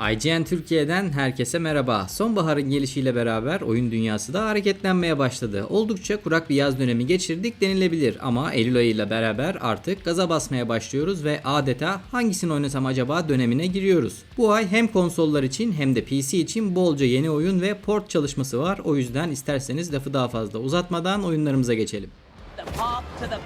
IGN Türkiye'den herkese merhaba. Sonbaharın gelişiyle beraber oyun dünyası da hareketlenmeye başladı. Oldukça kurak bir yaz dönemi geçirdik denilebilir ama Eylül ayıyla beraber artık gaza basmaya başlıyoruz ve adeta hangisini oynasam acaba dönemine giriyoruz. Bu ay hem konsollar için hem de PC için bolca yeni oyun ve port çalışması var. O yüzden isterseniz lafı daha fazla uzatmadan oyunlarımıza geçelim. The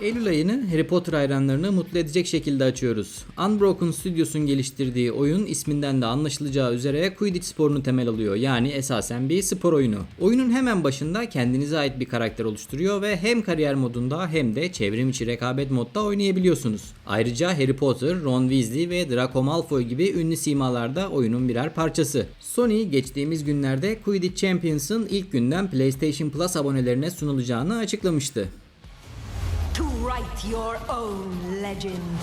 Eylül ayını Harry Potter hayranlarını mutlu edecek şekilde açıyoruz. Unbroken Studios'un geliştirdiği oyun isminden de anlaşılacağı üzere Quidditch sporunu temel alıyor. Yani esasen bir spor oyunu. Oyunun hemen başında kendinize ait bir karakter oluşturuyor ve hem kariyer modunda hem de çevrim içi rekabet modda oynayabiliyorsunuz. Ayrıca Harry Potter, Ron Weasley ve Draco Malfoy gibi ünlü simalar da oyunun birer parçası. Sony geçtiğimiz günlerde Quidditch Champions'ın ilk günden PlayStation Plus abonelerine sunulacağını açıklamıştı. Write your own legend.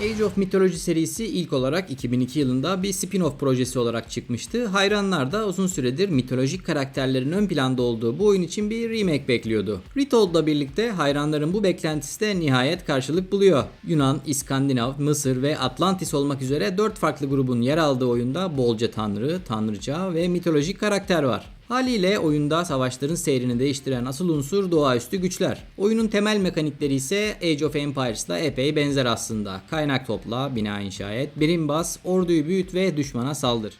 Age of Mythology serisi ilk olarak 2002 yılında bir spin-off projesi olarak çıkmıştı. Hayranlar da uzun süredir mitolojik karakterlerin ön planda olduğu bu oyun için bir remake bekliyordu. Retooled'la birlikte hayranların bu beklentisi de nihayet karşılık buluyor. Yunan, İskandinav, Mısır ve Atlantis olmak üzere 4 farklı grubun yer aldığı oyunda bolca tanrı, tanrıça ve mitolojik karakter var. Haliyle oyunda savaşların seyrini değiştiren asıl unsur doğaüstü güçler. Oyunun temel mekanikleri ise Age of Empires'la epey benzer aslında. Kaynak topla, bina inşa et, birim bas, orduyu büyüt ve düşmana saldır.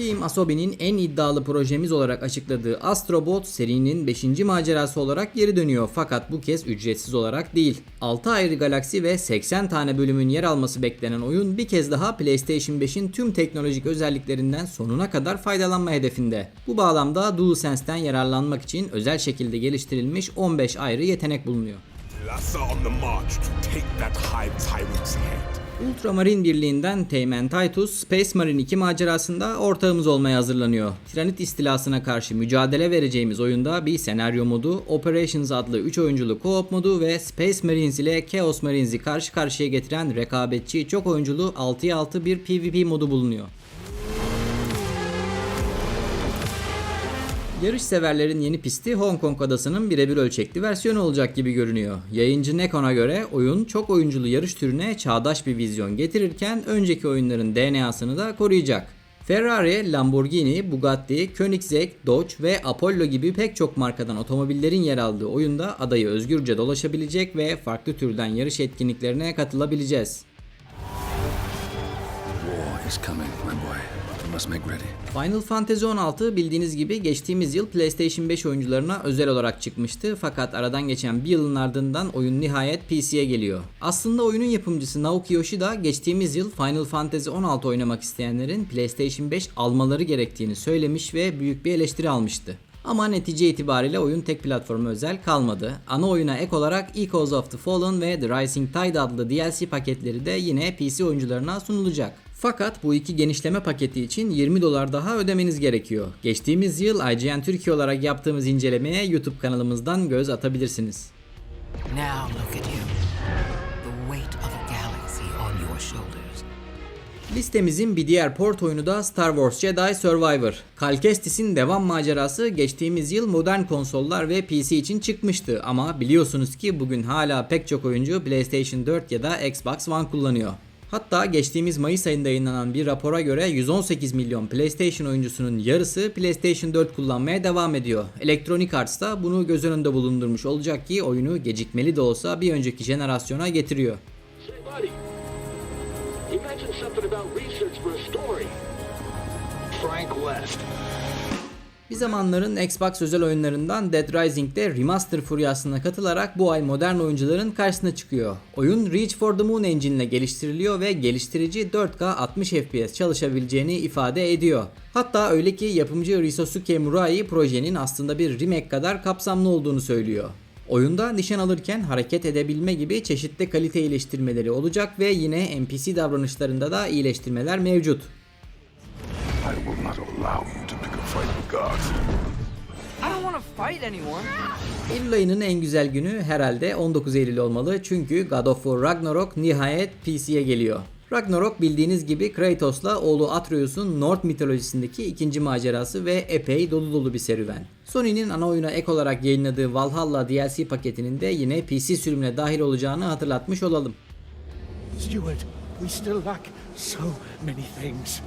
Team Asobi'nin en iddialı projemiz olarak açıkladığı Astrobot serinin 5. macerası olarak geri dönüyor fakat bu kez ücretsiz olarak değil. 6 ayrı galaksi ve 80 tane bölümün yer alması beklenen oyun bir kez daha PlayStation 5'in tüm teknolojik özelliklerinden sonuna kadar faydalanma hedefinde. Bu bağlamda DualSense'ten yararlanmak için özel şekilde geliştirilmiş 15 ayrı yetenek bulunuyor. Lhasa on the march to take that hive tyrant's head. Ultramarin Birliği'nden Teğmen Titus, Space Marine 2 macerasında ortağımız olmaya hazırlanıyor. Tiranit istilasına karşı mücadele vereceğimiz oyunda bir senaryo modu, Operations adlı 3 oyunculu co-op modu ve Space Marines ile Chaos Marines'i karşı karşıya getiren rekabetçi çok oyunculu 6'ya 6 bir PvP modu bulunuyor. Yarış severlerin yeni pisti Hong Kong adasının birebir ölçekli versiyonu olacak gibi görünüyor. Yayıncı Nekon'a göre oyun çok oyunculu yarış türüne çağdaş bir vizyon getirirken önceki oyunların DNA'sını da koruyacak. Ferrari, Lamborghini, Bugatti, Koenigsegg, Dodge ve Apollo gibi pek çok markadan otomobillerin yer aldığı oyunda adayı özgürce dolaşabilecek ve farklı türden yarış etkinliklerine katılabileceğiz. War is coming, my boy. Final Fantasy 16 bildiğiniz gibi geçtiğimiz yıl PlayStation 5 oyuncularına özel olarak çıkmıştı fakat aradan geçen bir yılın ardından oyun nihayet PC'ye geliyor. Aslında oyunun yapımcısı Naoki Yoshida geçtiğimiz yıl Final Fantasy 16 oynamak isteyenlerin PlayStation 5 almaları gerektiğini söylemiş ve büyük bir eleştiri almıştı. Ama netice itibariyle oyun tek platforma özel kalmadı. Ana oyuna ek olarak Echoes of the Fallen ve The Rising Tide adlı DLC paketleri de yine PC oyuncularına sunulacak. Fakat bu iki genişleme paketi için 20 dolar daha ödemeniz gerekiyor. Geçtiğimiz yıl IGN Türkiye olarak yaptığımız incelemeye YouTube kanalımızdan göz atabilirsiniz. Now look at you. The weight of a galaxy on your shoulders. Listemizin bir diğer port oyunu da Star Wars Jedi Survivor. Cal Kestis'in devam macerası geçtiğimiz yıl modern konsollar ve PC için çıkmıştı ama biliyorsunuz ki bugün hala pek çok oyuncu PlayStation 4 ya da Xbox One kullanıyor. Hatta geçtiğimiz Mayıs ayında yayınlanan bir rapora göre 118 milyon PlayStation oyuncusunun yarısı PlayStation 4 kullanmaya devam ediyor. Electronic Arts da bunu göz önünde bulundurmuş olacak ki oyunu gecikmeli de olsa bir önceki jenerasyona getiriyor. Frank West. Bir zamanların Xbox özel oyunlarından Dead Rising'de remaster furyasına katılarak bu ay modern oyuncuların karşısına çıkıyor. Oyun Reach for the Moon engine ile geliştiriliyor ve geliştirici 4K 60 FPS çalışabileceğini ifade ediyor. Hatta öyle ki yapımcı Risosuke Murai projenin aslında bir remake kadar kapsamlı olduğunu söylüyor. Oyunda nişan alırken hareket edebilme gibi çeşitli kalite iyileştirmeleri olacak ve yine NPC davranışlarında da iyileştirmeler mevcut. I will not allow you to pick a fight with gods. I don't want to fight anyone. Eylül ayının en güzel günü herhalde 19 Eylül olmalı çünkü God of War Ragnarok nihayet PC'ye geliyor. Ragnarok bildiğiniz gibi Kratos'la oğlu Atreus'un North mitolojisindeki ikinci macerası ve epey dolu dolu bir serüven. Sony'nin ana oyuna ek olarak yayınladığı Valhalla DLC paketinin de yine PC sürümüne dahil olacağını hatırlatmış olalım. Steward, we still lack so many things.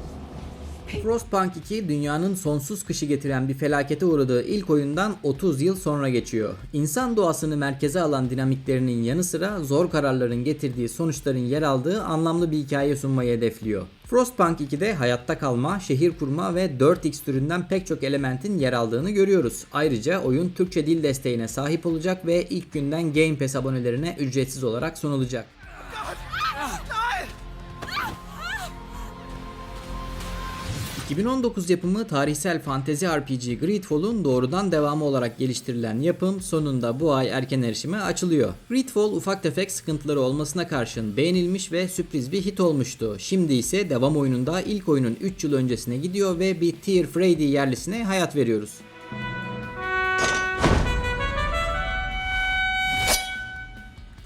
Frostpunk 2 dünyanın sonsuz kışı getiren bir felakete uğradığı ilk oyundan 30 yıl sonra geçiyor. İnsan doğasını merkeze alan dinamiklerinin yanı sıra zor kararların getirdiği sonuçların yer aldığı anlamlı bir hikaye sunmayı hedefliyor. Frostpunk 2'de hayatta kalma, şehir kurma ve 4X türünden pek çok elementin yer aldığını görüyoruz. Ayrıca oyun Türkçe dil desteğine sahip olacak ve ilk günden Game Pass abonelerine ücretsiz olarak sunulacak. 2019 yapımı tarihsel fantezi RPG Greedfall'un doğrudan devamı olarak geliştirilen yapım sonunda bu ay erken erişime açılıyor. Greedfall ufak tefek sıkıntıları olmasına karşın beğenilmiş ve sürpriz bir hit olmuştu. Şimdi ise devam oyununda ilk oyunun 3 yıl öncesine gidiyor ve bir Tier Freddy yerlisine hayat veriyoruz.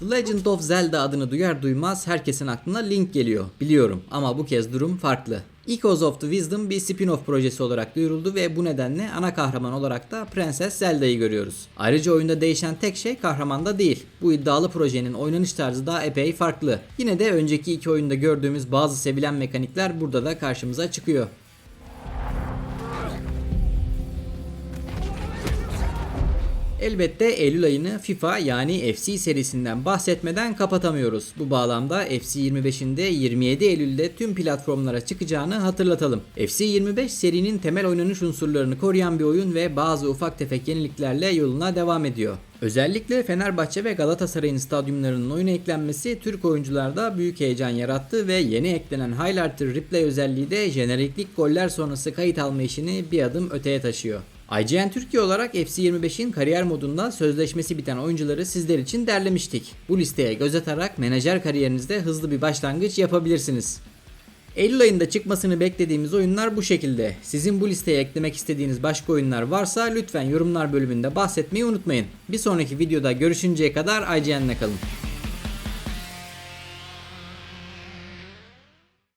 The Legend of Zelda adını duyar duymaz herkesin aklına Link geliyor. Biliyorum ama bu kez durum farklı. Echoes of the Wisdom bir spin-off projesi olarak duyuruldu ve bu nedenle ana kahraman olarak da Prenses Zelda'yı görüyoruz. Ayrıca oyunda değişen tek şey kahramanda değil. Bu iddialı projenin oynanış tarzı da epey farklı. Yine de önceki iki oyunda gördüğümüz bazı sevilen mekanikler burada da karşımıza çıkıyor. Elbette Eylül ayını FIFA yani FC serisinden bahsetmeden kapatamıyoruz. Bu bağlamda FC 25'in de 27 Eylül'de tüm platformlara çıkacağını hatırlatalım. FC 25 serinin temel oynanış unsurlarını koruyan bir oyun ve bazı ufak tefek yeniliklerle yoluna devam ediyor. Özellikle Fenerbahçe ve Galatasaray'ın stadyumlarının oyuna eklenmesi Türk oyuncularda büyük heyecan yarattı ve yeni eklenen Highlighter Replay özelliği de jeneriklik goller sonrası kayıt alma işini bir adım öteye taşıyor. IGN Türkiye olarak FC25'in kariyer modunda sözleşmesi biten oyuncuları sizler için derlemiştik. Bu listeye göz atarak menajer kariyerinizde hızlı bir başlangıç yapabilirsiniz. Eylül ayında çıkmasını beklediğimiz oyunlar bu şekilde. Sizin bu listeye eklemek istediğiniz başka oyunlar varsa lütfen yorumlar bölümünde bahsetmeyi unutmayın. Bir sonraki videoda görüşünceye kadar IGN'le kalın.